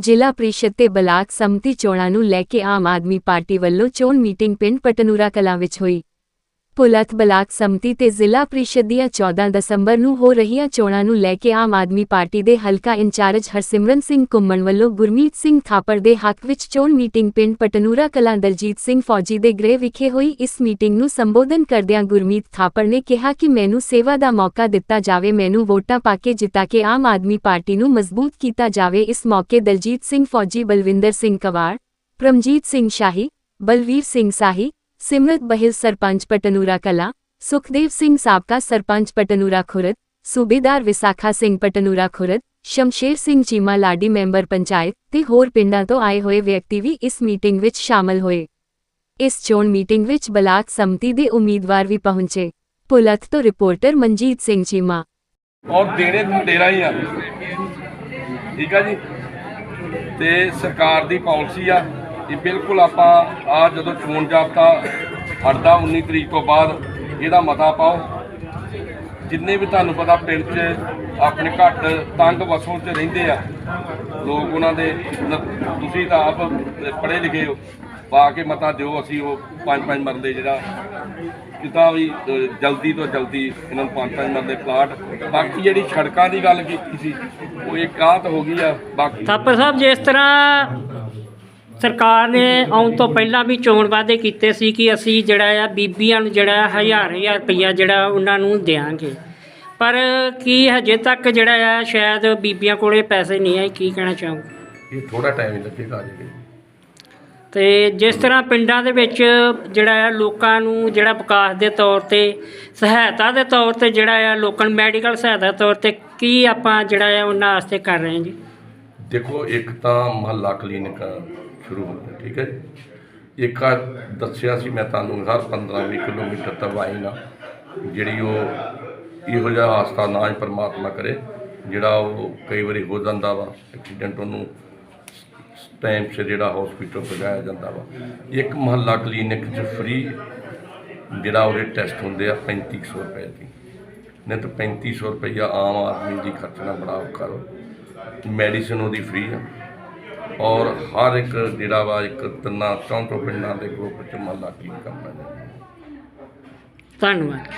ਜ਼ਿਲ੍ਹਾ ਪ੍ਰੀਸ਼ਦ ਤੇ ਬਲਾਕ ਸੰਮਤੀ ਚੋਣਾਂ ਨੂੰ ਲੈ ਕੇ ਆਮ ਆਦਮੀ ਪਾਰਟੀ ਵੱਲੋਂ ਚੋਣ ਮੀਟਿੰਗ ਪਿੰਡ ਪਟਨੂਰਾ ਕਲਾਂ ਵਿੱਚ ਹੋਈ। ਪੁਲਤ ਬਲਾਕ ਸਮਤੀ ਤੇ ਜ਼ਿਲ੍ਹਾ ਪ੍ਰੀਸ਼ਦ ਦੀਆਂ 14 ਦਸੰਬਰ ਨੂੰ ਹੋ ਰਹੀਆਂ ਚੋਣਾਂ ਨੂੰ ਲੈ ਕੇ ਆਮ ਆਦਮੀ ਪਾਰਟੀ ਦੇ ਹਲਕਾ ਇੰਚਾਰਜ ਹਰਸਿਮਰਨ ਸਿੰਘ ਕੁੰਮਣ ਵੱਲੋਂ ਗੁਰਮੀਤ ਸਿੰਘ ਥਾਪੜ ਦੇ ਹੱਕ ਵਿੱਚ ਚੋਣ ਮੀਟਿੰਗ ਪਿੰਡ ਪਟਨੂਰਾ ਕਲਾਂ ਦਲਜੀਤ ਸਿੰਘ ਫੌਜੀ ਦੇ ਗ੍ਰਹਿ ਵਿਖੇ ਹੋਈ। ਇਸ ਮੀਟਿੰਗ ਨੂੰ ਸੰਬੋਧਨ ਕਰਦਿਆਂ ਗੁਰਮੀਤ ਥਾਪੜ ਨੇ ਕਿਹਾ ਕਿ ਮੈਨੂੰ ਸੇਵਾ ਦਾ ਮੌਕਾ ਦਿੱਤਾ ਜਾਵੇ, ਮੈਨੂੰ ਵੋਟਾਂ ਪਾ ਕੇ ਜਿਤਾ ਕੇ ਆਮ ਆਦਮੀ ਪਾਰਟੀ ਨੂੰ ਮਜ਼ਬੂਤ ਕੀਤਾ ਜਾਵੇ। ਇਸ ਮੌਕੇ ਦਲਜੀਤ ਸਿੰਘ ਫੌਜੀ ਬਲਵਿੰਦਰ ਸਿੰਘ ਕਵਾੜ, ਪ੍ਰਮਜੀਤ ਸਿੰਘ ਸ਼ਾਹੀ, ਬਲਵੀਰ ਸਿੰਘ ਸਾਹੀ ਸਿਮਰਤ ਬਹਿਲ, ਸਰਪੰਚ ਪਟਨੂਰਾ ਕਲਾ, ਸੁਖਦੇਵ ਸਿੰਘ ਸਾਬਕਾ ਸਰਪੰਚ ਪਟਨੂਰਾ ਖੁਰਦ, ਸੂਬੇਦਾਰ ਵਿਸਾਖਾ ਸਿੰਘ ਪਟਨੂਰਾ ਖੁਰਦ, ਸ਼ਮਸ਼ੇਰ ਸਿੰਘ ਚੀਮਾ ਲਾਡੀ ਮੈਂਬਰ ਪੰਚਾਇਤ ਤੇ ਹੋਰ ਪਿੰਡਾਂ ਤੋਂ ਆਏ ਹੋਏ ਵਿਅਕਤੀ ਵੀ ਇਸ ਮੀਟਿੰਗ ਵਿੱਚ ਸ਼ਾਮਲ ਹੋਏ। ਇਸ ਚੋਣ ਮੀਟਿੰਗ ਵਿੱਚ ਬਲਾਕ ਸੰਮਤੀ ਦੇ ਉਮੀਦਵਾਰ ਵੀ ਪਹੁੰਚੇ। ਪੁਲਤ ਤੋਂ ਰਿਪੋਰਟਰ ਮਨਜੀਤ ਸਿੰਘ ਚੀਮਾ। ਔਰ ਦੇਣੇ ਤੁਹਾਡੇ ਰਾਹੀਂ ਆ। ਠੀਕ ਆ ਜੀ। ਤੇ ਸਰਕਾਰ ਦੀ ਪਾਲਿਸੀ ਆ। ਇਹ ਬਿਲਕੁਲ ਆਪਾਂ ਆ ਜਦੋਂ ਚੋਣ ਜਾਬਤਾ ਹਟਦਾ 19 ਤਰੀਕ ਤੋਂ ਬਾਅਦ, ਇਹਦਾ ਮਤਾ ਪਾਓ। ਜਿੰਨੇ ਵੀ ਤੁਹਾਨੂੰ ਪਤਾ ਪਿੰਡ 'ਚ ਆਪਣੇ ਘੱਟ ਤੰਗ ਵਸੋਂ 'ਚ ਰਹਿੰਦੇ ਆ, ਲੋਕ ਉਹਨਾਂ ਦੇ ਤੁਸੀਂ ਤਾਂ ਆਪ ਪੜ੍ਹੇ ਲਿਖੇ ਹੋ, ਪਾ ਕੇ ਮਤਾ ਦਿਓ ਅਸੀਂ ਉਹ ਪੰਜ ਪੰਜ ਮਰਲੇ ਜਿਹੜਾ ਕਿਤਾ ਵੀ ਜਲਦੀ ਤੋਂ ਜਲਦੀ ਇਹਨਾਂ ਨੂੰ ਪੰਜ ਪੰਜ ਮਰਲੇ ਪਲਾਟ। ਬਾਕੀ ਜਿਹੜੀ ਸੜਕਾਂ ਦੀ ਗੱਲ ਕੀਤੀ ਸੀ, ਉਹ ਇੱਕ ਆਤ ਹੋ ਗਈ ਆ, ਬਾਕੀ ਥਾਪਰ ਸਾਹਿਬ ਜਿਸ ਤਰ੍ਹਾਂ ਸਰਕਾਰ ਨੇ ਆਉਣ ਤੋਂ ਪਹਿਲਾਂ ਵੀ ਚੋਣ ਵਾਅਦੇ ਕੀਤੇ ਸੀ ਕਿ ਅਸੀਂ ਜਿਹੜਾ ਆ ਬੀਬੀਆਂ ਨੂੰ ਜਿਹੜਾ ਹਜ਼ਾਰ ਹਜ਼ਾਰ ਰੁਪਈਆ ਜਿਹੜਾ ਉਹਨਾਂ ਨੂੰ ਦੇਵਾਂਗੇ ਪਰ ਕੀ ਹਜੇ ਤੱਕ ਜਿਹੜਾ ਆ ਸ਼ਾਇਦ ਬੀਬੀਆਂ ਕੋਲੇ ਪੈਸੇ ਨਹੀਂ ਆਏ ਕੀ ਕਹਿਣਾ ਚਾਹੋਗੇ? ਇਹ ਥੋੜਾ ਟਾਈਮ ਹੀ ਲੱਗੇਗਾ ਜੀ ਤੇ ਜਿਸ ਤਰ੍ਹਾਂ ਪਿੰਡਾਂ ਦੇ ਵਿੱਚ ਜਿਹੜਾ ਆ ਲੋਕਾਂ ਨੂੰ ਜਿਹੜਾ ਵਿਕਾਸ ਦੇ ਤੌਰ ਤੇ ਸਹਾਇਤਾ ਦੇ ਤੌਰ ਤੇ ਜਿਹੜਾ ਆ ਲੋਕਾਂ ਨੂੰ ਮੈਡੀਕਲ ਸਹਾਇਤਾ ਦੇ ਤੌਰ ਤੇ ਕੀ ਆਪਾਂ ਜਿਹੜਾ ਆ ਉਹਨਾਂ ਵਾਸਤੇ ਕਰ ਰਹੇ ਹਾਂ ਜੀ? ਦੇਖੋ ਇੱਕ ਤਾਂ ਮਹੱਲਾ ਕਲੀਨਿਕ ਸ਼ੁਰੂ ਹੁੰਦਾ, ਠੀਕ ਹੈ ਜੀ? ਇੱਕ ਆ ਦੱਸਿਆ ਸੀ ਮੈਂ ਤੁਹਾਨੂੰ, ਹਰ 15-20 ਕਿਲੋਮੀਟਰ ਦਵਾਈ ਨਾ ਜਿਹੜੀ ਉਹ ਇਹੋ ਜਿਹਾ ਹਾਸਤਾ ਨਾ ਹੀ ਪਰਮਾਤਮਾ ਕਰੇ, ਜਿਹੜਾ ਉਹ ਕਈ ਵਾਰੀ ਹੋ ਜਾਂਦਾ ਵਾ, ਐਕਸੀਡੈਂਟ ਉਹਨੂੰ ਟਾਈਮ ਸਿਰ ਜਿਹੜਾ ਹਸਪੀਟਲ ਪਹੁੰਚਾਇਆ ਜਾਂਦਾ ਵਾ। ਇੱਕ ਮਹੱਲਾ ਕਲੀਨਿਕ 'ਚ ਫ੍ਰੀ ਜਿਹੜਾ ਉਹਦੇ ਟੈਸਟ ਹੁੰਦੇ ਆ 3500 ਰੁਪਏ ਦੀ। ਨਹੀਂ ਤਾਂ 3500 ਰੁਪਈਆ ਆਮ ਆਦਮੀ ਦੀ ਖਰਚਣਾ ਬੜਾ ਔਖਾ ਵਾ। ਮੈਡੀਸਨ ਉਹਦੀ ਫ੍ਰੀ ਆ। ਔਰ ਹਰ ਇੱਕ ਜਿਹੜਾ ਵਾ, ਇੱਕ ਤਿੰਨਾਂ ਚੌਂਤੋਂ ਪਿੰਡਾਂ ਦੇ ਗਰੁੱਪ ਚ ਮਹੱਲਾ ਕਲੀਨਿਕ ਕਰਨਾ ਚਾਹੀਦਾ? ਧੰਨਵਾਦ।